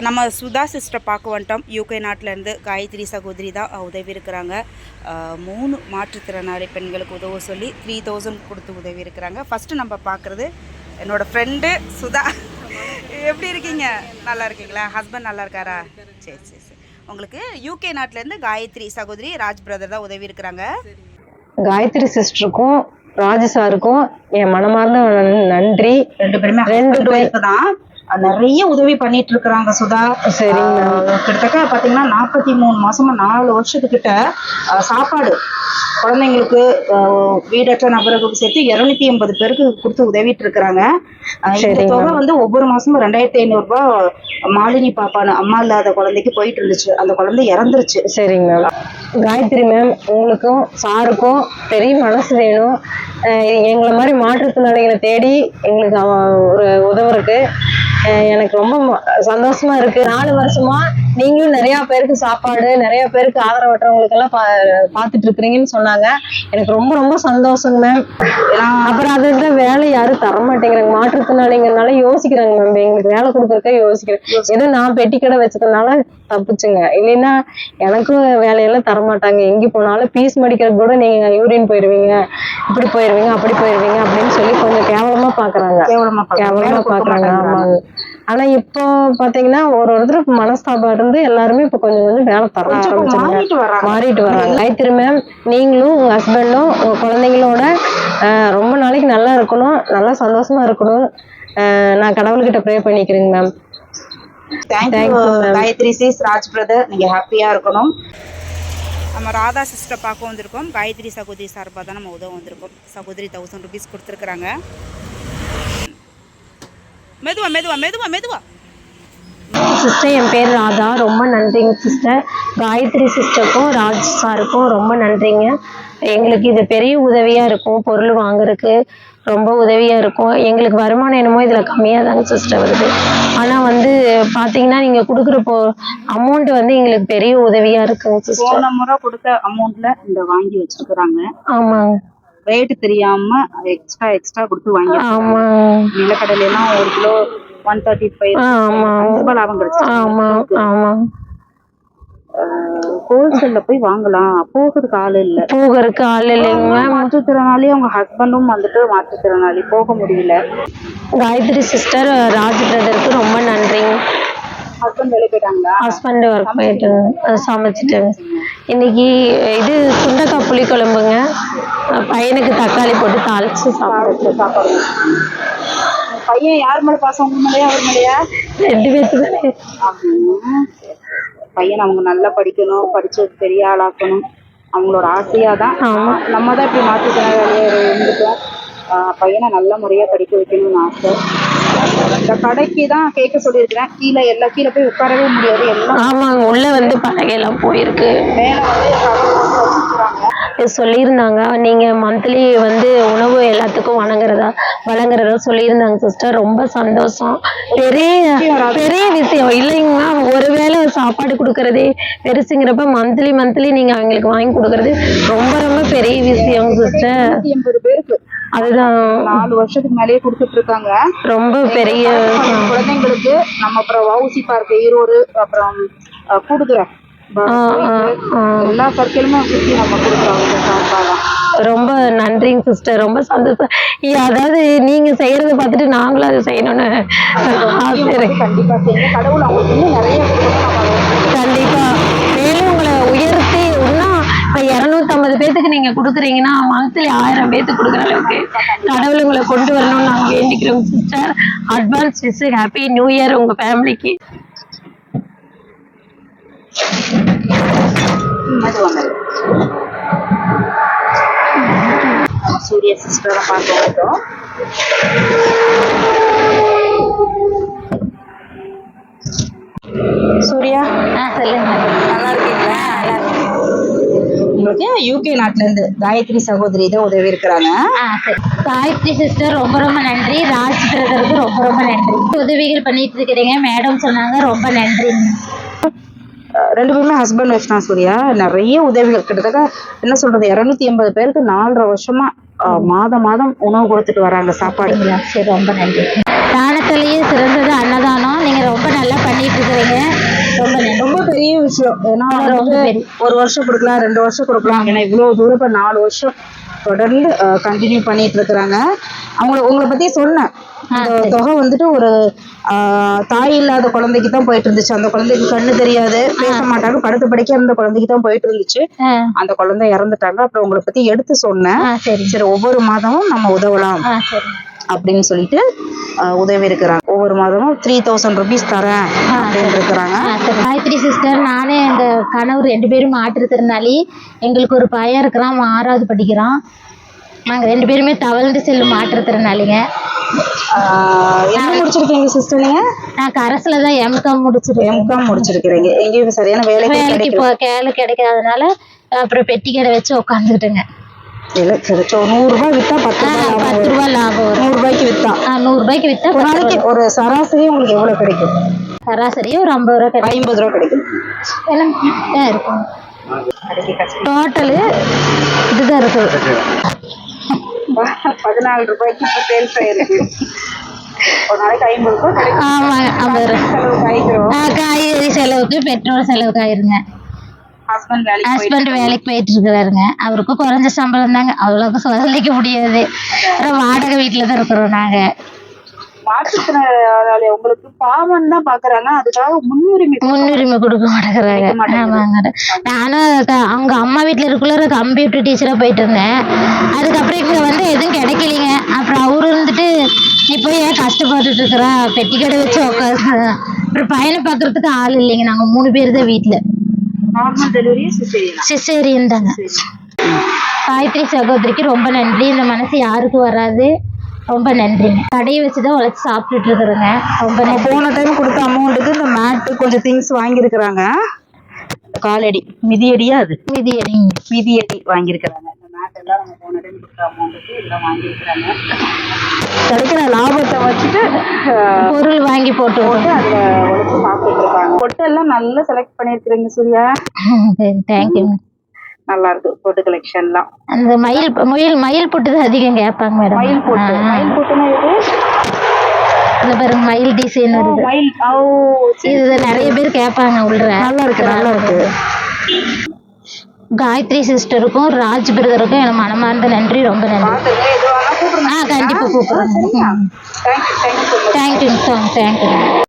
நம்ம சுதா சிஸ்டர் பார்க்க வந்துட்டோம். யூகே நாட்டிலேருந்து காயத்ரி சகோதரி தான் உதவி இருக்கிறாங்க. மூணு மாற்றுத்திறனாளி பெண்களுக்கு உதவ சொல்லி த்ரீ தௌசண்ட் கொடுத்து உதவி இருக்கிறாங்க. ஃபஸ்ட்டு நம்ம பார்க்குறது என்னோடய ஃப்ரெண்டு சுதா. எப்படி இருக்கீங்க? நல்லா இருக்கீங்களா? ஹஸ்பண்ட் நல்லா இருக்காரா? சரி சரி சரி. உங்களுக்கு யூகே நாட்டிலேருந்து காயத்ரி சகோதரி ராஜ் பிரதர் தான் உதவி இருக்கிறாங்க. காயத்ரி சிஸ்டருக்கும் ராஜு சாருக்கும் என் மனமார்ந்த நன்- நன்றி. ரெண்டு பேருமே ரெண்டு ரெண்டு பேர். பேருக்கு தான். நிறைய உதவி பண்ணிட்டு இருக்கிறாங்க சுதா. சரிங்க. ஆஹ் கிட்டத்தட்ட பாத்தீங்கன்னா நாற்பத்தி மூணு மாசமா நாலு வருஷத்துக்கிட்ட சாப்பாடு குழந்தைங்களுக்கு வீடற்ற நபர்களுக்கு சேர்த்து இருநூத்தி எண்பது பேருக்கு கொடுத்து உதவிட்டு இருக்கிறாங்க இந்த. தொகை வந்து ஒவ்வொரு மாசமும் ரெண்டாயிரத்தி ஐநூறு ரூபாய் மாலினி பாப்பான்னு அம்மா இல்லாத குழந்தைக்கு போயிட்டு இருந்துச்சு. அந்த குழந்தை இறந்துருச்சு. சரிங்க. மேம் காயத்ரி மேம் உங்களுக்கும் சாருக்கும் பெரிய மனசு வேணும். எங்களை மாதிரி மாற்றுத்திறனாளிகளை தேடி எங்களுக்கு ஒரு உதவுறதுக்கு எனக்கு ரொம்ப சந்தோஷமா இருக்கு. நாலு வருஷமா நீங்களும் நிறைய பேருக்கு சாப்பாடு நிறைய பேருக்கு ஆதரவற்றவங்களுக்கு எல்லாம் பா பார்த்துட்டு இருக்கிறீங்கன்னு சொன்னாங்க. எனக்கு ரொம்ப ரொம்ப சந்தோஷங்க மேம் அப்புறம் அது இந்த வேலை யாரும் தர மாட்டேங்கிறாங்க. மாற்றுத்திறனாளிங்கிறனால யோசிக்கிறாங்க மேம் எங்களுக்கு வேலை கொடுக்கறதுக்கே யோசிக்கிறேன். ஏதோ நான் பெட்டி கடை வச்சதுனால தப்பிச்சுங்க. இல்லைன்னா எனக்கும் வேலையெல்லாம் தர மாட்டாங்க. எங்க போனாலும் பீஸ் மடிக்கிறது கூட நீங்க யூரின் போயிருவீங்க. இப்படி போயிருவீங்க அப்படி போயிருவீங்க அப்படின்னு சொல்லி கொஞ்சம் கேவலமா பாக்குறாங்க. கேவலமா பாக்குறாங்க. ஆமாங்க ஆனா இப்போ பாத்தீங்கன்னா ஒரு ஒருத்தர் மனஸ்தாபம் இருந்து எல்லாருமே இப்ப கொஞ்சம் கொஞ்சம் வேலை தர ஆரம்பிச்சாங்க மாறிட்டு வராங்க. காயத்ரி மேம் நீங்களும் உங்க ஹஸ்பண்டும் உங்க குழந்தைங்களோட ரொம்ப நாளைக்கு நல்லா இருக்கணும் நல்லா சந்தோஷமா இருக்கணும். நான் கடவுள்கிட்ட ப்ரே பண்ணிக்கிறேங்க ma'am thank you. Gayathri sis Raj brother நீங்க ஹாப்பியா இருக்கணும். நம்ம ராதா சிஸ்டர் பார்க்க வந்திருக்கோம். காயத்ரி சகோதரி சார்பாக தான் நம்ம உதவ வந்திருக்கோம். சகோதரி தௌசண்ட் ருபீஸ் கொடுத்துருக்குறாங்க. மெதுவா மெதுவா மெதுவா மெதுவா. சிஸ்டர் என் பேர் ராதா. ரொம்ப நன்றிங்க சிஸ்டர் காயத்ரி சிஸ்டருக்கும் ராஜ் சாருக்கும் ரொம்ப நன்றிங்க. எங்களுக்கு இது பெரிய உதவியா இருக்கும் பொருள் வாங்குறதுக்கு ரொம்ப உதவியா இருக்கும். எங்களுக்கு வருமானம் என்னமோ இதுல கம்மியா தாங்க சிஸ்டர் வருது. ஆனா வந்து பாத்தீங்கன்னா நீங்க கொடுக்குற போ அமௌண்ட் வந்து எங்களுக்கு பெரிய உதவியா இருக்குங்க சிஸ்டர் போன முறை கொடுத்த அமௌண்ட்ல இந்த வாங்கி வச்சிருக்கிறாங்க. ஆமாங்க. ரேட் தெரியாம எக்ஸ்ட்ரா எக்ஸ்ட்ரா கொடுத்து வாங்கி நிலக்கடலை எல்லாம் ஒரு கிலோ ஒன் தேர்ட்டி ஃபைவ் ஆமா. ரொம்ப லாபம் கிடைச்சு ஆமா ஆமா. ஹோல்சேல்ல போய் வாங்கலாம். போகிறதுக்கு ஆள் இல்ல. போகிறதுக்கு ஆள் இல்லைங்க மேம் மாற்றுத்திறனாளி அவங்க ஹஸ்பண்டும் வந்துட்டு மாற்றுத்திறனாளி. போக முடியல. காயத்ரி சிஸ்டர் ராஜ் பிரதருக்கு ரொம்ப நன்றிங்க. ஹஸ்பண்ட் ஒர்க் போயிட்டு சமைச்சிட்டு. இன்னைக்கு இது சுண்டக்காய் புளி குழம்புங்க பையனுக்கு தக்காளி போட்டு தாளிச்சு சாப்பிடுறது. சாப்பாடு பையன் யார் மேல பாசம் உங்க மேலயா அவர் மேலயா? ரெண்டு அப்படின்னு பையன் அவங்க நல்லா படிக்கணும் படிச்சு பெரிய ஆளாக்கணும். அவங்களோட ஆசையா தான். நம்ம தான் இப்படி மாற்றுத்திறனாளியா இருந்துட்டோம். ஆஹ் பையனை நல்ல முறையா படிக்க வைக்கணும்னு ஆசை. இந்த கடைக்கு தான் கேட்க சொல்லியிருக்கிறேன். கீழே எல்லாம் கீழே போய் உட்காரவே முடியாது. எல்லாம் ஆமாங்க உள்ள வந்து பலகையெல்லாம் போயிருக்கு. சொல்லியிருந்தாங்க. நீங்க மந்த்லி வந்து உணவு எல்லாத்துக்கும் வழங்குறதா வழங்குறதா சொல்லியிருந்தாங்க சிஸ்டர் ரொம்ப சந்தோஷம். பெரிய பெரிய விஷயம். இல்லைங்களா? ஒருவேளை சாப்பாடு கொடுக்கறதே பெருசுங்கிறப்ப மந்த்லி மந்த்லி நீங்க அவங்களுக்கு வாங்கி கொடுக்கறது ரொம்ப ரொம்ப பெரிய விஷயம் சிஸ்டர் எண்பது பேருக்கு. அதுதான். நாலு வருஷத்துக்கு மேலேயே கொடுத்துட்டு இருக்காங்க ரொம்ப பெரிய குழந்தைங்களுக்கு நம்ம அப்புறம் வவுசி பார்க் ஈரோடு அப்புறம் கூடுதுறை. எல்லா சர்க்கிளுமே சுற்றி நம்ம கொடுக்குறோம் ரொம்ப நன்றிங்க சிஸ்டர் ரொம்ப சந்தோஷம். அதாவது நீங்க செய்யறத பார்த்துட்டு நாங்களும் அதை செய்யணும்னு ஆசை கண்டிப்பா மேலும் உங்களை உயர்த்தி இன்னும் இப்ப இருநூத்தம்பது பேத்துக்கு நீங்க கொடுக்குறீங்கன்னா மந்த்லி ஆயிரம் பேத்துக்கு கொடுக்குற அளவுக்கு கடவுள் உங்களை கொண்டு வரணும்னு நாங்க வேண்டிக்கிறோம். Sister advance wish happy new year உங்க ஃபேமிலிக்கு சூரிய சிஸ்டரை பார்க்க சூர்யா சொல்லுங்க. நல்லா உங்களுக்கு யூகே நாட்டுல இருந்து காயத்ரி சகோதரி தான் உதவி இருக்கிறாங்க காயத்ரி சிஸ்டர் ரொம்ப ரொம்ப நன்றி. ராஜ் பிரதருக்கு ரொம்ப ரொம்ப நன்றி. உதவிகள் பண்ணிட்டு இருக்கிறீங்க. மேடம் சொன்னாங்க ரொம்ப நன்றி. ரெண்டு பேருமே ஹஸ்பண்ட் ஒய்ஃப் தான் சூர்யா. நிறைய உதவிகள். கிட்டத்தட்ட என்ன சொல்றது இருநூத்தி எண்பது பேருக்கு நாலரை வருஷமா மாதம் மாதம் உணவு கொடுத்துட்டு வராங்க சாப்பாடு. சரி ரொம்ப நன்றி. தானத்திலேயே சிறந்தது அன்னதானம். நீங்க ரொம்ப நல்லா பண்ணிட்டு இருக்கிறீங்க. விஷயம். ஏன்னா வந்து பெரிய- ஒரு வருஷம் கொடுக்கலாம் ரெண்டு வருஷம் கொடுக்கலாம். ஏன்னா இவ்வளவு தூரம் இப்ப நாலு வருஷம் தொடர்ந்து கண்டினியூ பண்ணிட்டு இருக்கிறாங்க. அவங்கள உங்களை பத்தி சொன்னேன். அந்த தொகை வந்துட்டு ஒரு தாய் இல்லாத குழந்தைக்கு தான் போயிட்டு இருந்துச்சு. அந்த குழந்தைக்கு கண்ணு தெரியாது பேச மாட்டாங்க. படுத்து படிக்க இருந்த குழந்தைக்கு தான் போயிட்டு இருந்துச்சு. அந்த குழந்தை இறந்துட்டாங்க. அப்புறம் உங்களை பத்தி எடுத்து சொன்னேன். சரி. சரி ஒவ்வொரு மாதமும் நம்ம உதவலாம். அப்படின்னு சொல்லிட்டு உதவி இருக்கிறாங்க. ஒவ்வொரு மாதமும் த்ரீ தௌசண்ட் ருபீஸ் தரேன் அப்படின்னு இருக்கிறாங்க. காயத்ரி சிஸ்டர் நானே எங்கள் கணவர் ரெண்டு பேரும் மாற்றுத்திறனாளி எங்களுக்கு ஒரு பையன் இருக்கிறான் ஆறாவது படிக்கிறான். நாங்கள் ரெண்டு பேருமே தவழ்ந்து செல்லும் மாற்றுத்திறனாளிங்க என்ன முடிச்சிருக்கீங்க சிஸ்டர் நீங்க? நான் கரஸில் தான் எம்காம் முடிச்சிருக்கேன் எம்காம் முடிச்சிருக்கிறீங்க. எங்கேயும் சரியான வேலை வேலைக்கு கிடைக்காதனால அப்புறம் பெட்டி கடை வச்சு உட்காந்துக்கிட்டுங்க நூறு ரூபாய் வித்தா பத்து. ரூபா லாபம் வரும். நூறு ரூபாய்க்கு வித்தா. ஆ, நூறு ரூபாய்க்கு விற்றா ஒரு நாளைக்கு ஒரு சராசரி உங்களுக்கு எவ்வளவு கிடைக்கும்? சராசரி ஒரு ஐம்பது ரூபா கிடைக்கும். ஐம்பது ரூபா கிடைக்கும். எல்லாம் ஆ, இருக்கும். டோட்டலு இதுதான் இருக்குது பதினாலு ரூபாய்க்கு இப்போ சேல்ஸ் ஆயிருக்கு. ஒரு நாளைக்கு ஐம்பது ரூபாய் ரூபா காய்கறி செலவுக்கு பெட்ரோல் செலவுக்கு ஆயிருங்க. ஹஸ்பண்ட் வேலைக்கு போயிட்டு இருக்கிறாருங்க அவருக்கும் குறைஞ்ச சம்பளம் தாங்க. அவ்வளோக்கு சொல்லிக்க முடியாது. வாடகை வீட்டில் தான் இருக்கிறோம் நாங்கள் மாற்றுத்திறனாளி உங்களுக்கு பாவம் தான் பாக்குறாங்க. அதுக்காக முன்னுரிமை முன்னுரிமை கொடுக்க மாட்டேங்கிறாங்க. ஆமாங்க. நானும் அவங்க அம்மா வீட்டில் இருக்குள்ள கம்ப்யூட்டர் டீச்சராக போயிட்டு இருந்தேன். அதுக்கப்புறம் இங்கே வந்து எதுவும் கிடைக்கலைங்க. அப்புறம் அவரு இருந்துட்டு நீ போய் ஏன் கஷ்டப்பட்டுட்டு இருக்கிறா? பெட்டி கடை வச்சு உட்காந்து அப்புறம் பையனை பார்க்கறதுக்கு ஆள் இல்லைங்க. நாங்கள் மூணு பேர் தான் வீட்டில். நார்மல் டெலிவரி சிசேரியனா தாங்க. காயத்ரி சகோதரிக்கு ரொம்ப நன்றி. இந்த மனசு யாருக்கும் வராது. ரொம்ப நன்றிங்க கடையை வச்சு தான் உழைச்சி சாப்பிட்டுட்டு இருக்கிறேங்க. ரொம்ப நன்றி. போன டைம் கொடுத்த அமௌண்ட்டுக்கு இந்த மேட்டு கொஞ்சம் திங்ஸ் வாங்கியிருக்கிறாங்க. காலடி மிதியடியா அது? மிதியடிங்க மிதியடி வாங்கியிருக்கிறாங்க. கிடைக்கிற லாபத்தை வச்சுட்டு பொருள் வாங்கி போட்டு போட்டு அதில் உழைச்சி பொட்டெல்லாம் நல்லா செலக்ட் பண்ணியிருக்கிறீங்க சூர்யா. சரி தேங்க்யூங்க நல்லா இருக்கு பொட்டு கலெக்ஷன்லாம் அந்த மயில் மயில் மயில் புட்டு தான் அதிகம் கேட்பாங்க மேடம். மயில் போட்டு மயில் போட்டுனா இது இந்த பாருங்க மயில் டிசைன் வருது. மயில் ஓ. இது நிறைய பேர் கேட்பாங்க உள்ள. நல்லா இருக்கு நல்லா இருக்கு. காயத்ரி சிஸ்டருக்கும் ராஜ் பிரதருக்கும் எனக்கு மனமார்ந்த நன்றி ரொம்ப நன்றி. ஆ கண்டிப்பாக கூப்பிடுறேன். Thank you thank you thank you